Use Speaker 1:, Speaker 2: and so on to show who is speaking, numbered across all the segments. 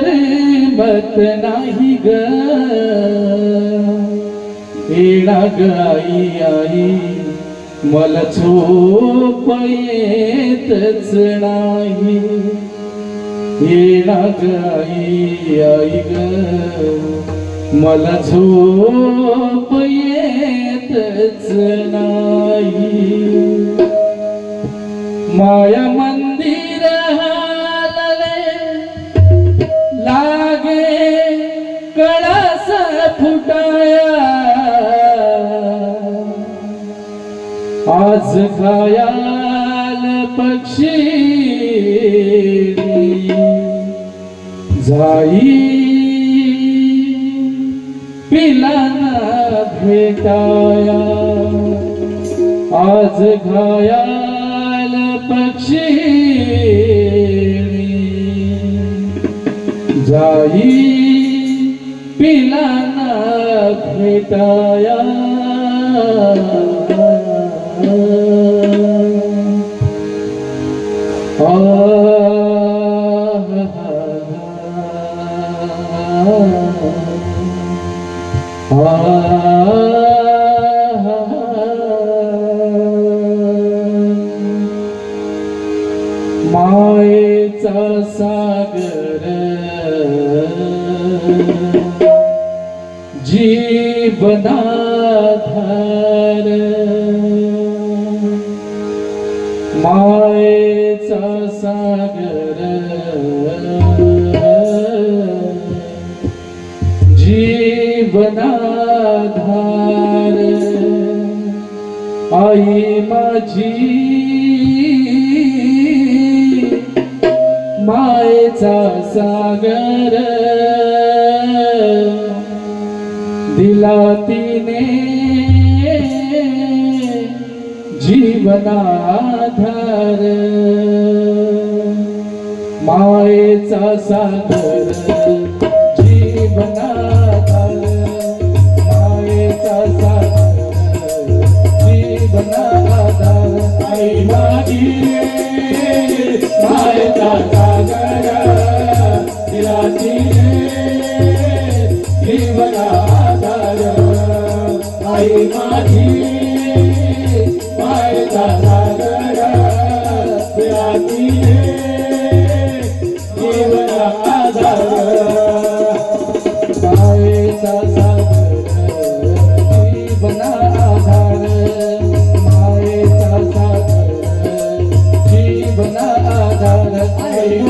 Speaker 1: करमत नाही ग. येणा ग आई आई. मला झोप येतच नाही. येणा ग आई आई ग. मला झोप येतच नाही. माया मन आज खायाल पक्षी जाई पिलाना भेटाया. आज घायाल पक्षी जाई पिलाना भेटाया मायेचा जीवनाधार। मायेचा सागर। जीवनाधार। आई माझी। मायेचा सागर। दिला तिने जीवनाधार. मायेचा सागर जीवनाधार. मायेचा सागर जीवनाधार. आई माझी मायेचा सागर. दिला तिने जीवना आई माझी मायेचा सागर दिला तिने जीवनाधार सागर सागर आई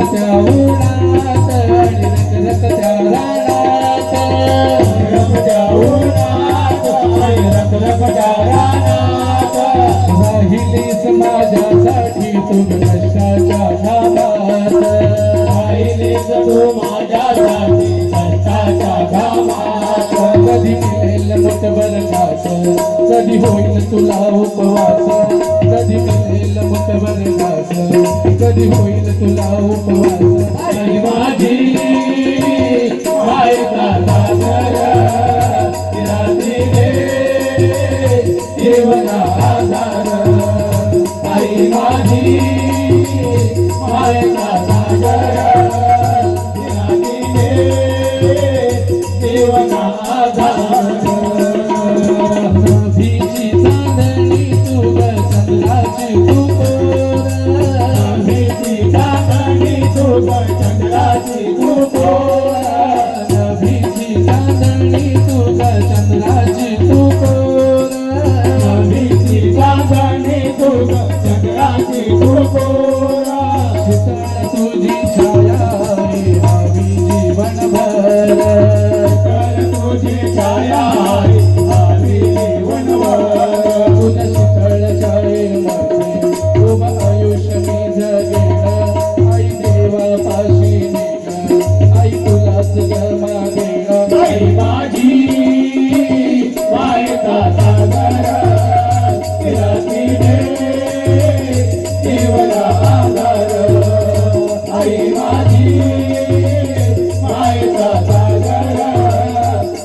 Speaker 1: गणपत्या उन्हात आणि रखरखत्या रानात गणपत्या उन्हात आणि रखरखत्या रानात राहिलीस माझ्यासाठी तू कष्टाच्या घामात राहिलीस तू माझ्यासाठी कष्टाच्या घामात कधी मिळेल मुठभर घास कधी होईल तुला उपवास? कधी मिळेल मुठभर घास? कधी होईल तुला उपवास आई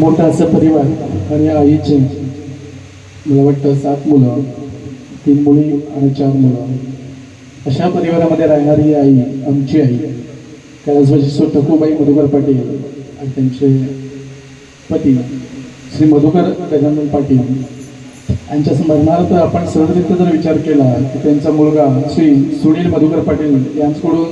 Speaker 1: मोठा असं परिवार आणि आईचे मला वाटतं सात मुलं तीन मुली आणि चार मुलं. अशा परिवारामध्ये राहणारी आई आमची आई कैलासवासी सो टकूबाई मधुकर पाटील आणि त्यांचे पती श्री मधुकर गजानन पाटील. यांच्या स्मरणार्थ आपण सहजरित्या जर विचार केला की त्यांचा मुलगा श्री सुनील मधुकर पाटील यांच्याकडून